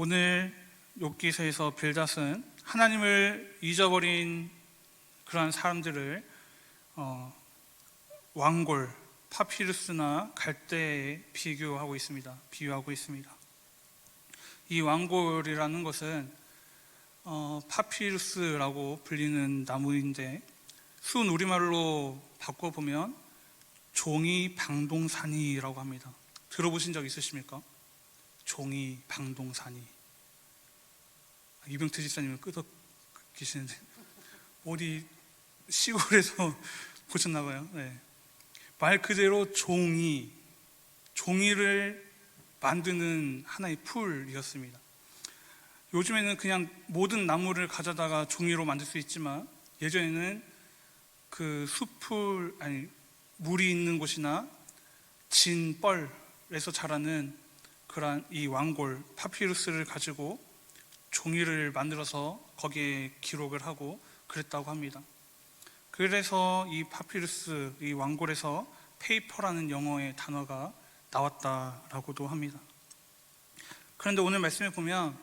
오늘 욥기서에서 빌닷은 하나님을 잊어버린 그러한 사람들을 어, 왕골, 파피루스나 갈대에 비교하고 있습니다. 비유하고 있습니다. 이 왕골이라는 것은 어, 파피루스라고 불리는 나무인데 순 우리말로 바꿔보면 종이 방동산이라고 합니다. 들어보신 적 있으십니까? 종이 방동산이 이병태 집사님은 끄덕 계시는데 어디 시골에서 보셨나 봐요. 네. 말 그대로 종이 종이를 만드는 하나의 풀이었습니다. 요즘에는 그냥 모든 나무를 가져다가 종이로 만들 수 있지만 예전에는 그 숲을 아니 물이 있는 곳이나 진 뻘에서 자라는 그러한 이 왕골 파피루스를 가지고 종이를 만들어서 거기에 기록을 하고 그랬다고 합니다. 그래서 이 파피루스 이 왕골에서 페이퍼라는 영어의 단어가 나왔다라고도 합니다. 그런데 오늘 말씀에 보면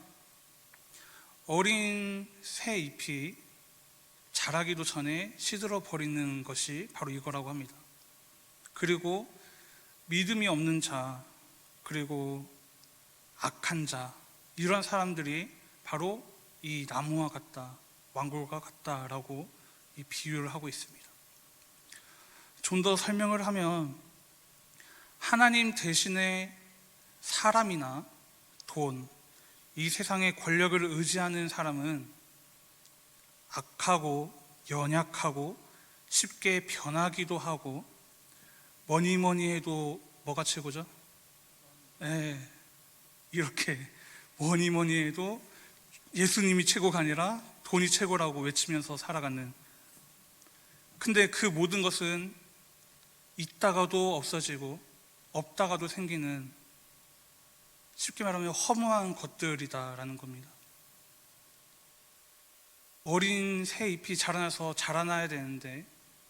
어린 새 잎이 자라기도 전에 시들어 버리는 것이 바로 이거라고 합니다. 그리고 믿음이 없는 자, 그리고 악한 자, 이런 사람들이 바로 이 나무와 같다, 왕골과 같다라고 이 비유를 하고 있습니다. 좀 더 설명을 하면 하나님 대신에 사람이나 돈, 이 세상의 권력을 의지하는 사람은 악하고 연약하고 쉽게 변하기도 하고 뭐니 뭐니 해도 뭐가 최고죠? 예, 이렇게 뭐니 뭐니 해도 예수님이 최고가 아니라 돈이 최고라고 외치면서 살아가는 근데 그 모든 것은 있다가도 없어지고 없다가도 생기는 쉽게 말하면 허무한 것들이다라는 겁니다. 어린 새 잎이 자라나서 자라나야 되는데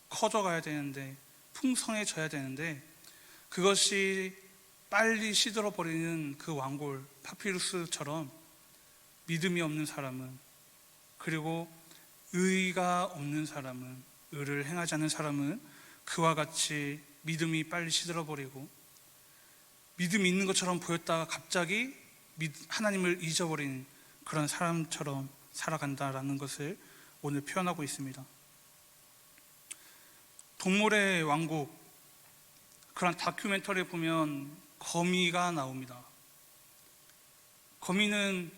커져가야 되는데 풍성해져야 되는데 그것이 빨리 시들어 버리는 그 왕골 파피루스처럼 믿음이 없는 사람은 그리고 의가 없는 사람은 의를 행하지 않는 사람은 그와 같이 믿음이 빨리 시들어 버리고 믿음이 있는 것처럼 보였다가 갑자기 하나님을 잊어버린 그런 사람처럼 살아간다라는 것을 오늘 표현하고 있습니다. 동물의 왕국 그런 다큐멘터리에 보면 거미가 나옵니다. 거미는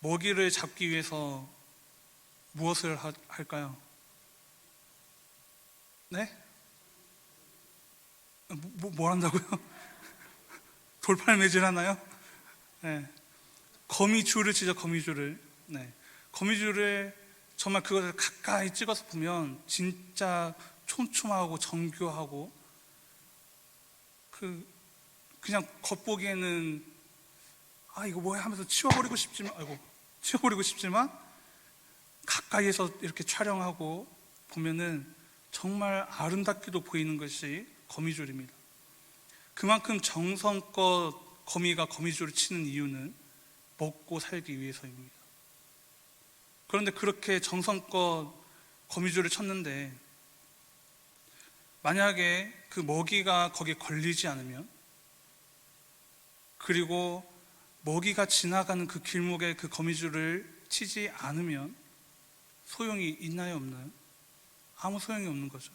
먹이를 잡기 위해서 무엇을 하- 할까요? 네? 뭐, 뭘 한다고요? 돌팔매질 하나요? 네. 거미줄을 치죠, 거미줄을. 네. 거미줄을 정말 그것을 가까이 찍어서 보면 진짜 촘촘하고 정교하고 그 그냥 겉보기에는 아 이거 뭐야 하면서 치워버리고 싶지만 아이고 치워버리고 싶지만 가까이에서 이렇게 촬영하고 보면은 정말 아름답게도 보이는 것이 거미줄입니다. 그만큼 정성껏 거미가 거미줄을 치는 이유는 먹고 살기 위해서입니다. 그런데 그렇게 정성껏 거미줄을 쳤는데 만약에 그 먹이가 거기에 걸리지 않으면 그리고 먹이가 지나가는 그 길목에 그 거미줄을 치지 않으면 소용이 있나요 없나요? 아무 소용이 없는 거죠.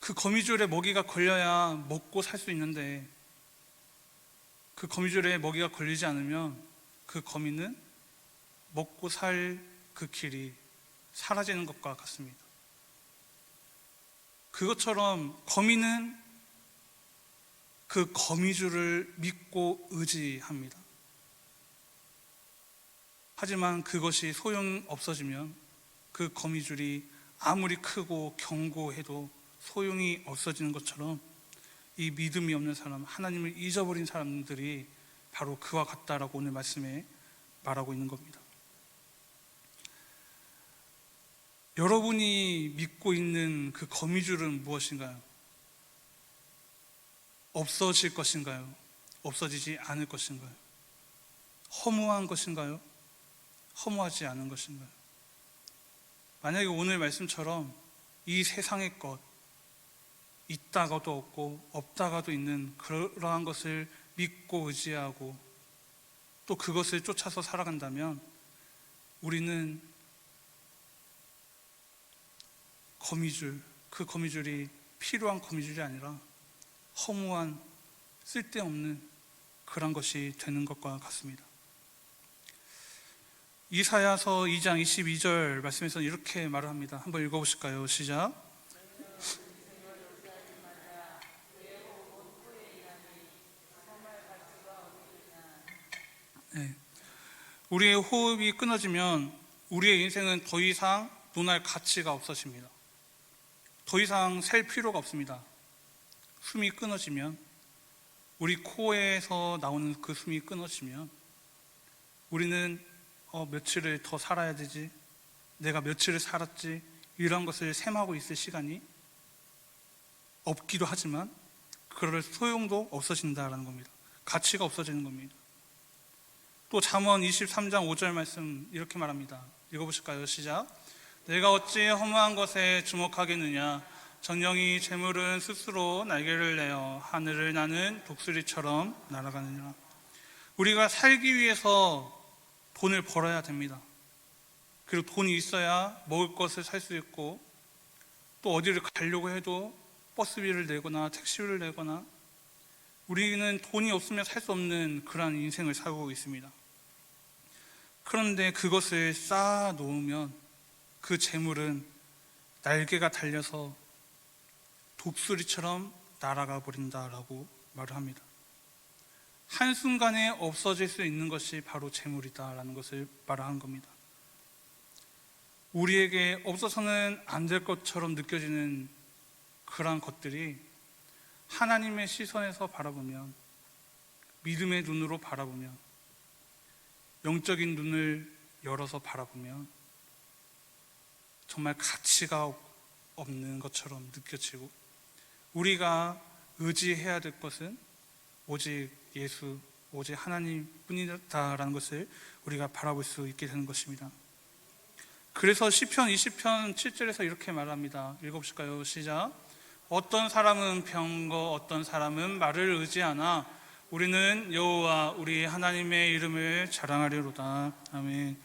그 거미줄에 먹이가 걸려야 먹고 살 수 있는데 그 거미줄에 먹이가 걸리지 않으면 그 거미는 먹고 살 그 길이 사라지는 것과 같습니다. 그것처럼 거미는 그 거미줄을 믿고 의지합니다. 하지만 그것이 소용 없어지면 그 거미줄이 아무리 크고 견고해도 소용이 없어지는 것처럼 이 믿음이 없는 사람, 하나님을 잊어버린 사람들이 바로 그와 같다라고 오늘 말씀에 말하고 있는 겁니다. 여러분이 믿고 있는 그 거미줄은 무엇인가요? 없어질 것인가요? 없어지지 않을 것인가요? 허무한 것인가요? 허무하지 않은 것인가요? 만약에 오늘 말씀처럼 이 세상의 것, 있다가도 없고 없다가도 있는 그러한 것을 믿고 의지하고 또 그것을 쫓아서 살아간다면 우리는 거미줄, 그 거미줄이 필요한 거미줄이 아니라 허무한 쓸데없는 그런 것이 되는 것과 같습니다. 이사야서 2장 22절 말씀에서 이렇게 말을 합니다. 한번 읽어보실까요? 시작. 네. 우리의 호흡이 끊어지면 우리의 인생은 더 이상 논할 가치가 없어집니다. 더 이상 셀 필요가 없습니다. 숨이 끊어지면 우리 코에서 나오는 그 숨이 끊어지면 우리는 어, 며칠을 더 살아야 되지 내가 며칠을 살았지 이런 것을 셈하고 있을 시간이 없기도 하지만 그럴 소용도 없어진다라는 겁니다. 가치가 없어지는 겁니다. 또 잠언 23장 5절 말씀 이렇게 말합니다. 읽어보실까요? 시작. 내가 어찌 허무한 것에 주목하겠느냐? 정령이 재물은 스스로 날개를 내어 하늘을 나는 독수리처럼 날아가느니라. 우리가 살기 위해서 돈을 벌어야 됩니다. 그리고 돈이 있어야 먹을 것을 살 수 있고 또 어디를 가려고 해도 버스비를 내거나 택시비를 내거나 우리는 돈이 없으면 살 수 없는 그러한 인생을 살고 있습니다. 그런데 그것을 쌓아 놓으면 그 재물은 날개가 달려서 독수리처럼 날아가 버린다라고 말을 합니다. 한순간에 없어질 수 있는 것이 바로 재물이다라는 것을 말하는 겁니다. 우리에게 없어서는 안 될 것처럼 느껴지는 그러한 것들이 하나님의 시선에서 바라보면 믿음의 눈으로 바라보면 영적인 눈을 열어서 바라보면 정말 가치가 없는 것처럼 느껴지고 우리가 의지해야 될 것은 오직 예수, 오직 하나님 뿐이다라는 것을 우리가 바라볼 수 있게 되는 것입니다. 그래서 시편 20편 7절에서 이렇게 말합니다. 읽어보실까요? 시작. 어떤 사람은 병거, 어떤 사람은 말을 의지하나 우리는 여호와 우리 하나님의 이름을 자랑하리로다. 아멘.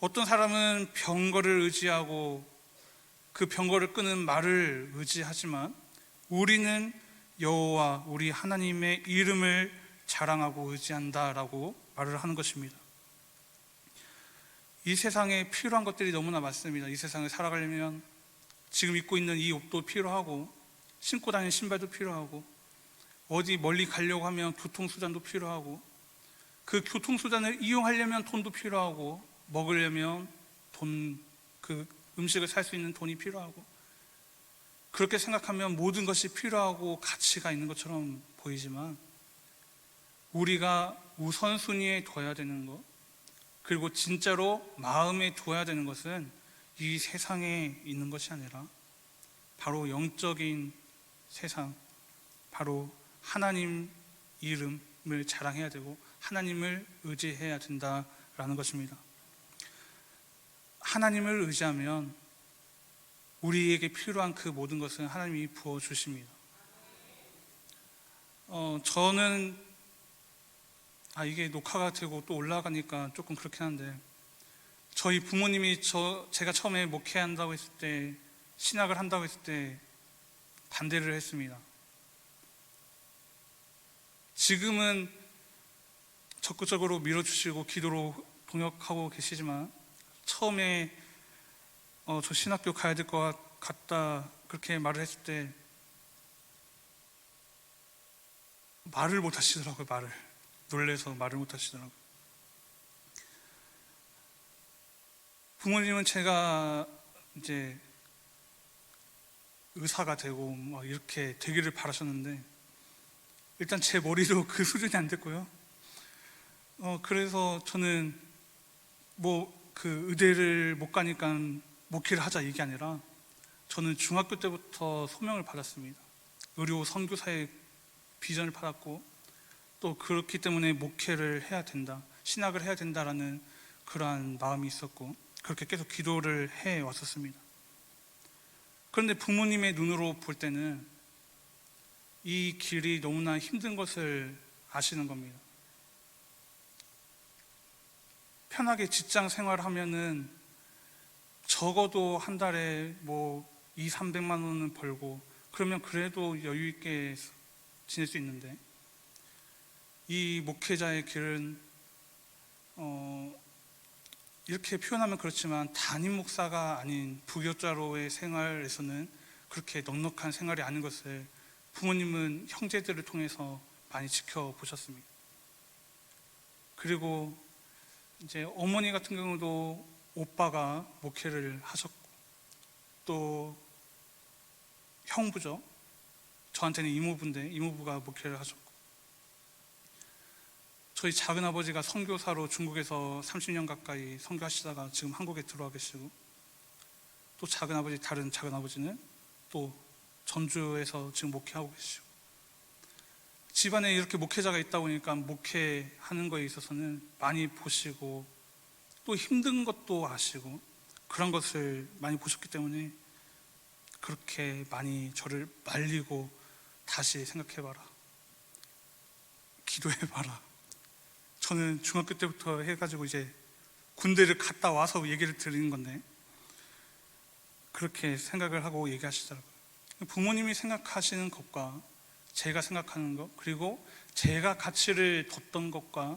어떤 사람은 병거를 의지하고 그 병거를 끄는 말을 의지하지만 우리는 여호와 우리 하나님의 이름을 자랑하고 의지한다라고 말을 하는 것입니다. 이 세상에 필요한 것들이 너무나 많습니다. 이 세상을 살아가려면 지금 입고 있는 이 옷도 필요하고 신고 다니는 신발도 필요하고 어디 멀리 가려고 하면 교통수단도 필요하고 그 교통수단을 이용하려면 돈도 필요하고 먹으려면 돈, 그 음식을 살 수 있는 돈이 필요하고 그렇게 생각하면 모든 것이 필요하고 가치가 있는 것처럼 보이지만 우리가 우선순위에 둬야 되는 것 그리고 진짜로 마음에 둬야 되는 것은 이 세상에 있는 것이 아니라 바로 영적인 세상, 바로 하나님 이름을 자랑해야 되고 하나님을 의지해야 된다라는 것입니다. 하나님을 의지하면 우리에게 필요한 그 모든 것은 하나님이 부어 주십니다. 어, 저는 아 이게 녹화가 되고 또 올라가니까 조금 그렇긴 한데 저희 부모님이 저 제가 처음에 목회한다고 했을 때 신학을 한다고 했을 때 반대를 했습니다. 지금은 적극적으로 밀어주시고 기도로 동역하고 계시지만 처음에 어, 저 신학교 가야 될 것 같다. 그렇게 말을 했을 때 말을 못 하시더라고요 말을. 놀래서 말을 못 하시더라고요. 부모님은 제가 이제 의사가 되고 막 이렇게 되기를 바라셨는데 일단 제 머리로 그 수준이 안 됐고요. 어, 그래서 저는 뭐 그 의대를 못 가니까 목회를 하자 이게 아니라 저는 중학교 때부터 소명을 받았습니다. 의료 선교사의 비전을 받았고 또 그렇기 때문에 목회를 해야 된다. 신학을 해야 된다라는 그러한 마음이 있었고 그렇게 계속 기도를 해 왔었습니다. 그런데 부모님의 눈으로 볼 때는 이 길이 너무나 힘든 것을 아시는 겁니다. 편하게 직장 생활을 하면은 적어도 한 달에 뭐 2, 300만 원은 벌고 그러면 그래도 여유 있게 지낼 수 있는데 이 목회자의 길은 어 이렇게 표현하면 그렇지만 담임 목사가 아닌 부교자로의 생활에서는 그렇게 넉넉한 생활이 아닌 것을 부모님은 형제들을 통해서 많이 지켜보셨습니다. 그리고 이제 어머니 같은 경우도 오빠가 목회를 하셨고 또 형부죠. 저한테는 이모부인데 이모부가 목회를 하셨고 저희 작은 아버지가 선교사로 중국에서 30년 가까이 선교하시다가 지금 한국에 들어와 계시고 또 작은 아버지 다른 작은 아버지는 또 전주에서 지금 목회하고 계시고 집안에 이렇게 목회자가 있다 보니까 목회하는 거에 있어서는 많이 보시고 또 힘든 것도 아시고 그런 것을 많이 보셨기 때문에 그렇게 많이 저를 말리고 다시 생각해봐라. 기도해봐라. 저는 중학교 때부터 해가지고 이제 군대를 갔다 와서 얘기를 드리는 건데 그렇게 생각을 하고 얘기하시더라고요. 부모님이 생각하시는 것과 제가 생각하는 것 그리고 제가 가치를 뒀던 것과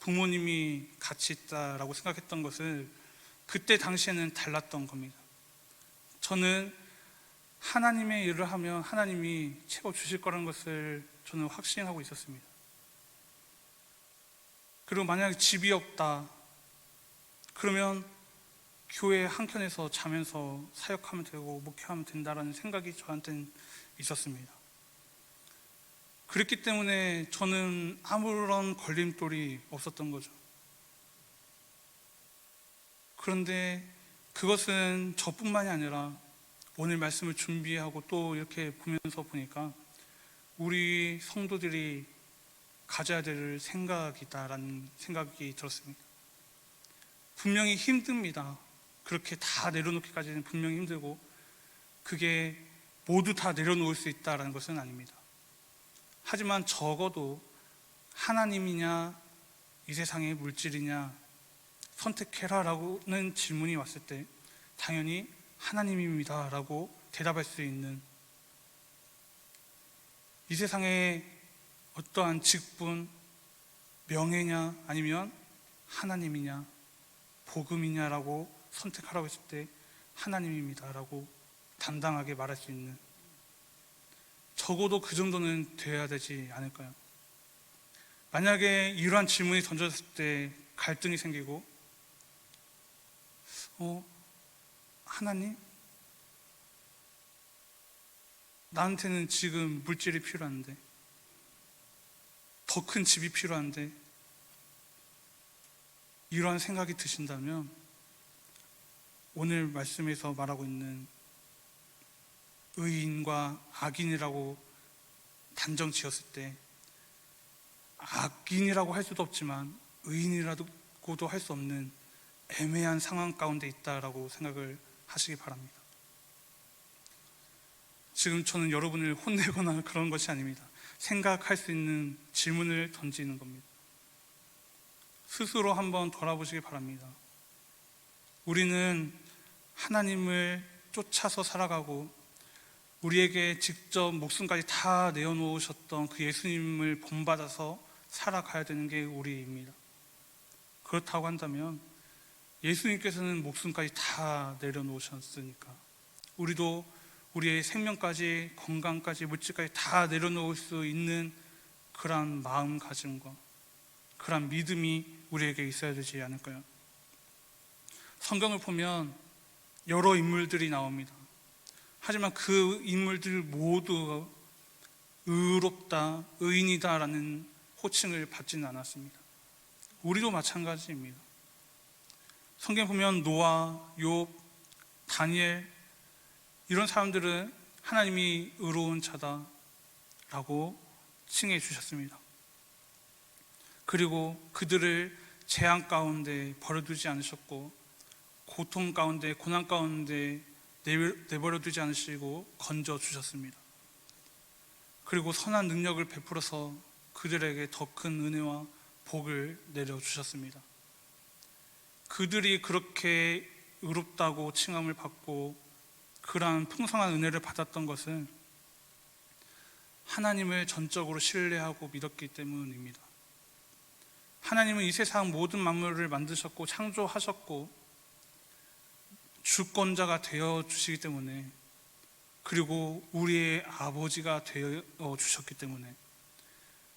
부모님이 가치 있다라고 생각했던 것을 그때 당시에는 달랐던 겁니다. 저는 하나님의 일을 하면 하나님이 채워 주실 거라는 것을 저는 확신하고 있었습니다. 그리고 만약에 집이 없다 그러면 교회 한켠에서 자면서 사역하면 되고 목회하면 된다라는 생각이 저한테는 있었습니다. 그랬기 때문에 저는 아무런 걸림돌이 없었던 거죠. 그런데 그것은 저뿐만이 아니라 오늘 말씀을 준비하고 또 이렇게 보면서 보니까 우리 성도들이 가져야 될 생각이다라는 생각이 들었습니다. 분명히 힘듭니다. 그렇게 다 내려놓기까지는 분명히 힘들고 그게 모두 다 내려놓을 수 있다라는 것은 아닙니다. 하지만 적어도 하나님이냐 이 세상의 물질이냐 선택해라라고는 질문이 왔을 때 당연히 하나님입니다라고 대답할 수 있는 이 세상의 어떠한 직분, 명예냐 아니면 하나님이냐 복음이냐라고 선택하라고 했을 때 하나님입니다라고 당당하게 말할 수 있는 적어도 그 정도는 돼야 되지 않을까요? 만약에 이러한 질문이 던졌을 때 갈등이 생기고 어 하나님 나한테는 지금 물질이 필요한데 더 큰 집이 필요한데 이러한 생각이 드신다면 오늘 말씀에서 말하고 있는 의인과 악인이라고 단정 지었을 때 악인이라고 할 수도 없지만 의인이라고도 할 수 없는 애매한 상황 가운데 있다라고 생각을 하시기 바랍니다. 지금 저는 여러분을 혼내거나 그런 것이 아닙니다. 생각할 수 있는 질문을 던지는 겁니다. 스스로 한번 돌아보시기 바랍니다. 우리는 하나님을 쫓아서 살아가고 우리에게 직접 목숨까지 다 내어놓으셨던 그 예수님을 본받아서 살아가야 되는 게 우리입니다. 그렇다고 한다면 예수님께서는 목숨까지 다 내려놓으셨으니까 우리도 우리의 생명까지 건강까지 물질까지 다 내려놓을 수 있는 그러한 마음가짐과 그러한 믿음이 우리에게 있어야 되지 않을까요? 성경을 보면 여러 인물들이 나옵니다. 하지만 그 인물들 모두 의롭다, 의인이다라는 호칭을 받지는 않았습니다. 우리도 마찬가지입니다. 성경 보면 노아, 욥, 다니엘 이런 사람들은 하나님이 의로운 자다라고 칭해 주셨습니다. 그리고 그들을 재앙 가운데 버려두지 않으셨고 고통 가운데 고난 가운데 내버- 내버려 두지 않으시고 건져 주셨습니다. 그리고 선한 능력을 베풀어서 그들에게 더 큰 은혜와 복을 내려 주셨습니다. 그들이 그렇게 의롭다고 칭함을 받고 그러한 풍성한 은혜를 받았던 것은 하나님을 전적으로 신뢰하고 믿었기 때문입니다. 하나님은 이 세상 모든 만물을 만드셨고 창조하셨고 주권자가 되어 주시기 때문에 그리고 우리의 아버지가 되어 주셨기 때문에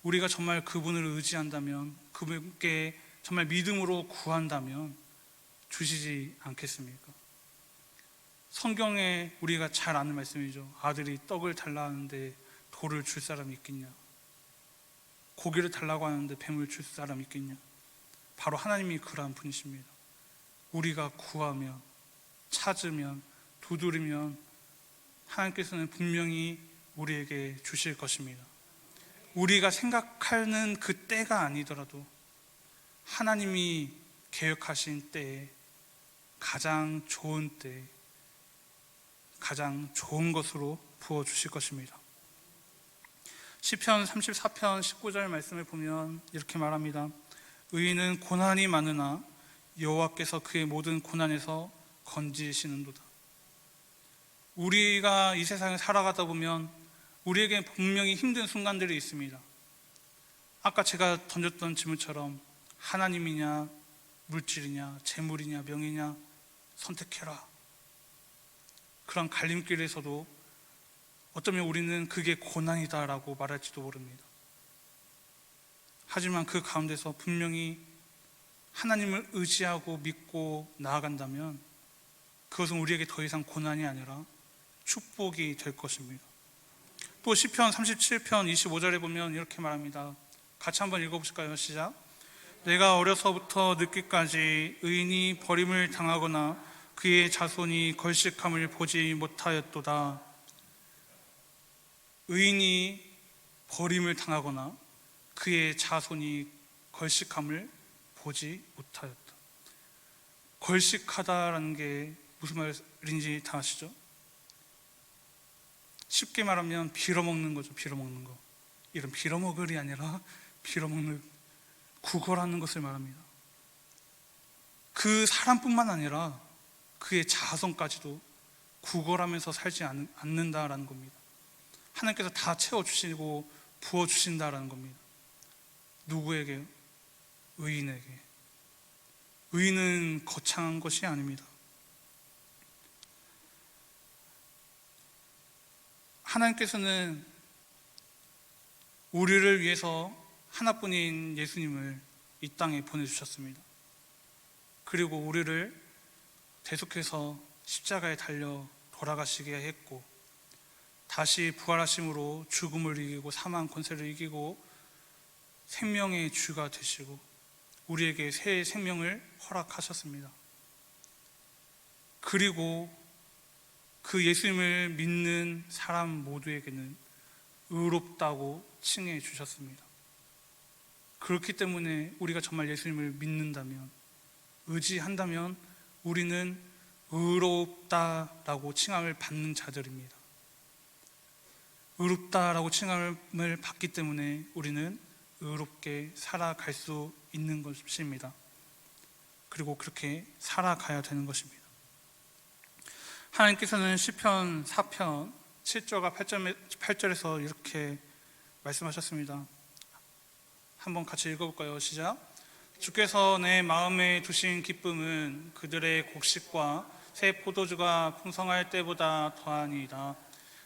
우리가 정말 그분을 의지한다면 그분께 정말 믿음으로 구한다면 주시지 않겠습니까? 성경에 우리가 잘 아는 말씀이죠. 아들이 떡을 달라 하는데 돌을 줄 사람이 있겠냐? 고기를 달라고 하는데 뱀을 줄 사람이 있겠냐? 바로 하나님이 그러한 분이십니다. 우리가 구하면 찾으면 두드리면 하나님께서는 분명히 우리에게 주실 것입니다. 우리가 생각하는 그 때가 아니더라도 하나님이 계획하신 때에 가장 좋은 때 가장 좋은 것으로 부어 주실 것입니다. 시편 34편 19절 말씀을 보면 이렇게 말합니다. 의인은 고난이 많으나 여호와께서 그의 모든 고난에서 건지시는도다. 우리가 이 세상을 살아가다 보면 우리에게 분명히 힘든 순간들이 있습니다. 아까 제가 던졌던 질문처럼 하나님이냐, 물질이냐, 재물이냐, 명예냐 선택해라. 그런 갈림길에서도 어쩌면 우리는 그게 고난이다라고 말할지도 모릅니다. 하지만 그 가운데서 분명히 하나님을 의지하고 믿고 나아간다면 그것은 우리에게 더 이상 고난이 아니라 축복이 될 것입니다. 또 시편 37편 25절에 보면 이렇게 말합니다. 같이 한번 읽어 보실까요? 시작. 내가 어려서부터 늦기까지 의인이 버림을 당하거나 그의 자손이 걸식함을 보지 못하였도다. 의인이 버림을 당하거나 그의 자손이 걸식함을 보지 못하였다. 걸식하다라는 게 무슨 말인지 다 아시죠? 쉽게 말하면 빌어먹는 거죠. 빌어먹는 거. 이런 빌어먹을이 아니라 빌어먹는 구걸하는 것을 말합니다. 그 사람뿐만 아니라 그의 자손까지도 구걸하면서 살지 않- 않는다라는 겁니다. 하나님께서 다 채워주시고 부어주신다라는 겁니다. 누구에게? 의인에게. 의인은 거창한 것이 아닙니다. 하나님께서는 우리를 위해서 하나뿐인 예수님을 이 땅에 보내주셨습니다. 그리고 우리를 계속해서 십자가에 달려 돌아가시게 했고 다시 부활하심으로 죽음을 이기고 사망 권세를 이기고 생명의 주가 되시고 우리에게 새 생명을 허락하셨습니다. 그리고 그 예수님을 믿는 사람 모두에게는 의롭다고 칭해 주셨습니다. 그렇기 때문에 우리가 정말 예수님을 믿는다면 의지한다면 우리는 의롭다라고 칭함을 받는 자들입니다. 의롭다라고 칭함을 받기 때문에 우리는 의롭게 살아갈 수 있는 것입니다. 그리고 그렇게 살아가야 되는 것입니다. 하나님께서는 시편 4편 7절과 8절 에서 이렇게 말씀하셨습니다. 한번 같이 읽어볼까요? 시작. 주께서 내 마음에 두신 기쁨은 그들의 곡식과 새 포도주가 풍성할 때보다 더하니이다.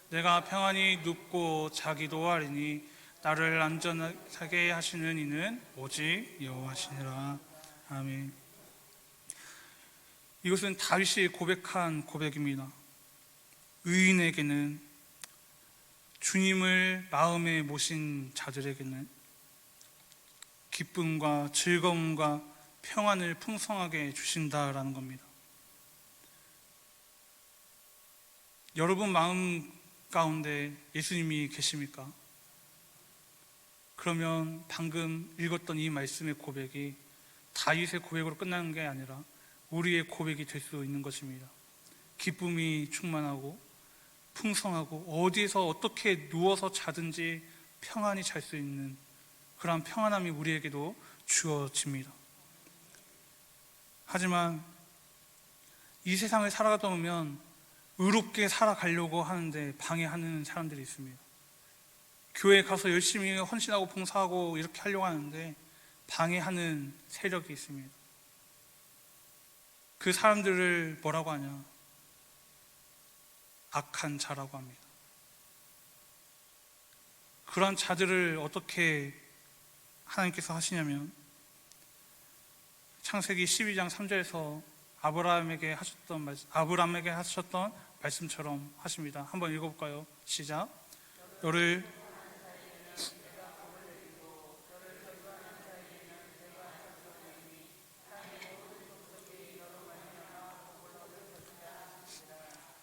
내가 평안히 눕고 자기도 하리니 나를 안전하게 하시는 이는 오직 여호와시니라. 아멘. 이것은 다윗이 고백한 고백입니다. 의인에게는 주님을 마음에 모신 자들에게는 기쁨과 즐거움과 평안을 풍성하게 주신다라는 겁니다. 여러분 마음 가운데 예수님이 계십니까? 그러면 방금 읽었던 이 말씀의 고백이 다윗의 고백으로 끝나는 게 아니라 우리의 고백이 될수 있는 것입니다. 기쁨이 충만하고 풍성하고 어디에서 어떻게 누워서 자든지 평안히 잘 수 있는 그러한 평안함이 우리에게도 주어집니다. 하지만 이 세상을 살아가다 보면 의롭게 살아가려고 하는데 방해하는 사람들이 있습니다. 교회 가서 열심히 헌신하고 봉사하고 이렇게 하려고 하는데 방해하는 세력이 있습니다. 그 사람들을 뭐라고 하냐? 악한 자라고 합니다. 그러한 자들을 어떻게 하나님께서 하시냐면 창세기 12장 3절에서 아브라함에게 하셨던 아브라함에게 하셨던 말씀처럼 하십니다. 한번 읽어볼까요? 시작. 너를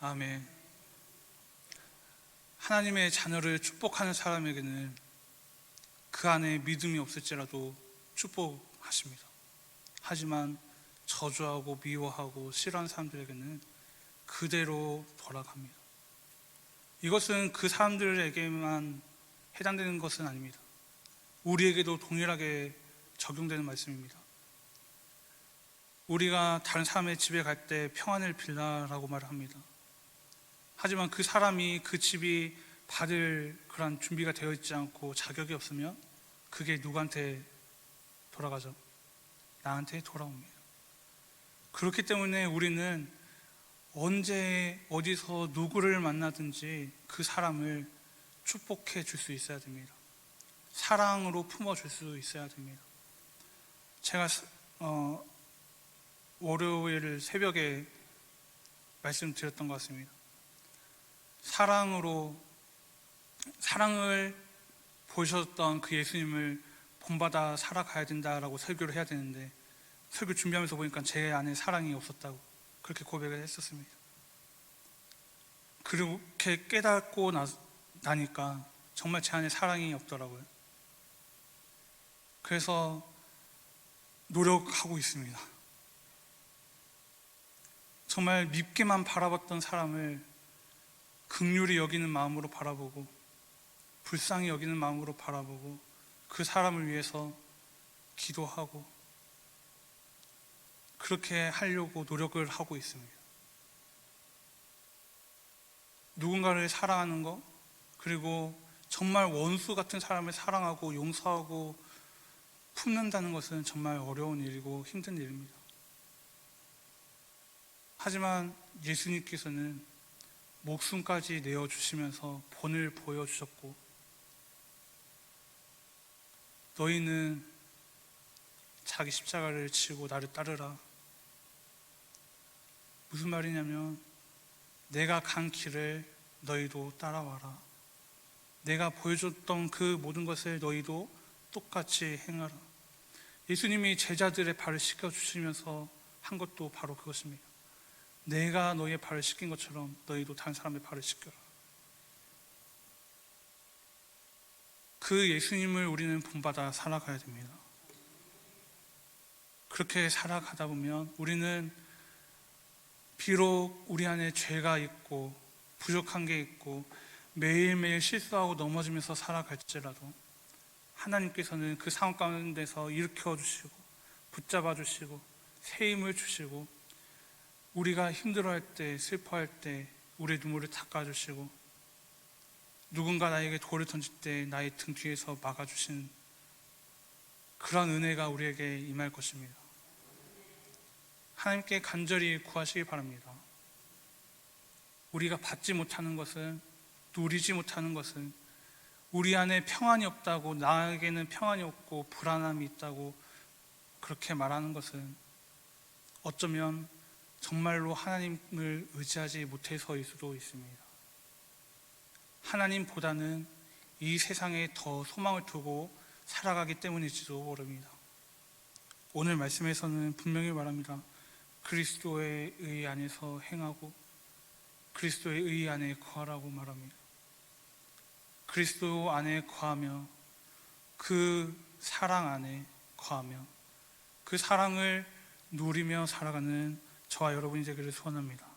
아멘. 하나님의 자녀를 축복하는 사람에게는 그 안에 믿음이 없을지라도 축복하십니다. 하지만 저주하고 미워하고 싫어하는 사람들에게는 그대로 돌아갑니다. 이것은 그 사람들에게만 해당되는 것은 아닙니다. 우리에게도 동일하게 적용되는 말씀입니다. 우리가 다른 사람의 집에 갈 때 평안을 빌라라고 말을 합니다. 하지만 그 사람이 그 집이 받을 그런 준비가 되어 있지 않고 자격이 없으면 그게 누구한테 돌아가죠? 나한테 돌아옵니다. 그렇기 때문에 우리는 언제 어디서 누구를 만나든지 그 사람을 축복해 줄 수 있어야 됩니다. 사랑으로 품어 줄 수 있어야 됩니다. 제가 어, 월요일 새벽에 말씀드렸던 것 같습니다. 사랑으로 사랑을 보셨던 그 예수님을 본받아 살아가야 된다라고 설교를 해야 되는데 설교 준비하면서 보니까 제 안에 사랑이 없었다고 그렇게 고백을 했었습니다. 그렇게 깨닫고 나, 나니까 정말 제 안에 사랑이 없더라고요. 그래서 노력하고 있습니다. 정말 밉게만 바라봤던 사람을 극률이 여기는 마음으로 바라보고 불쌍히 여기는 마음으로 바라보고 그 사람을 위해서 기도하고 그렇게 하려고 노력을 하고 있습니다. 누군가를 사랑하는 것 그리고 정말 원수 같은 사람을 사랑하고 용서하고 품는다는 것은 정말 어려운 일이고 힘든 일입니다. 하지만 예수님께서는 목숨까지 내어주시면서 본을 보여주셨고, 너희는 자기 십자가를 지고 나를 따르라. 무슨 말이냐면, 내가 간 길을 너희도 따라와라. 내가 보여줬던 그 모든 것을 너희도 똑같이 행하라. 예수님이 제자들의 발을 씻겨주시면서 한 것도 바로 그것입니다. 내가 너희의 발을 씻긴 것처럼 너희도 다른 사람의 발을 씻겨라. 그 예수님을 우리는 본받아 살아가야 됩니다. 그렇게 살아가다 보면 우리는 비록 우리 안에 죄가 있고 부족한 게 있고 매일매일 실수하고 넘어지면서 살아갈지라도 하나님께서는 그 상황 가운데서 일으켜 주시고 붙잡아 주시고 새 힘을 주시고 우리가 힘들어할 때, 슬퍼할 때 우리의 눈물을 닦아주시고 누군가 나에게 돌을 던질 때 나의 등 뒤에서 막아주신 그런 은혜가 우리에게 임할 것입니다. 하나님께 간절히 구하시기 바랍니다. 우리가 받지 못하는 것은 누리지 못하는 것은 우리 안에 평안이 없다고 나에게는 평안이 없고 불안함이 있다고 그렇게 말하는 것은 어쩌면 정말로 하나님을 의지하지 못해서일 수도 있습니다. 하나님보다는 이 세상에 더 소망을 두고 살아가기 때문일지도 모릅니다. 오늘 말씀에서는 분명히 말합니다. 그리스도의 의 안에서 행하고 그리스도의 의 안에 거하라고 말합니다. 그리스도 안에 거하며 그 사랑 안에 거하며 그 사랑을 누리며 살아가는 저와 여러분이 되기를 소원합니다.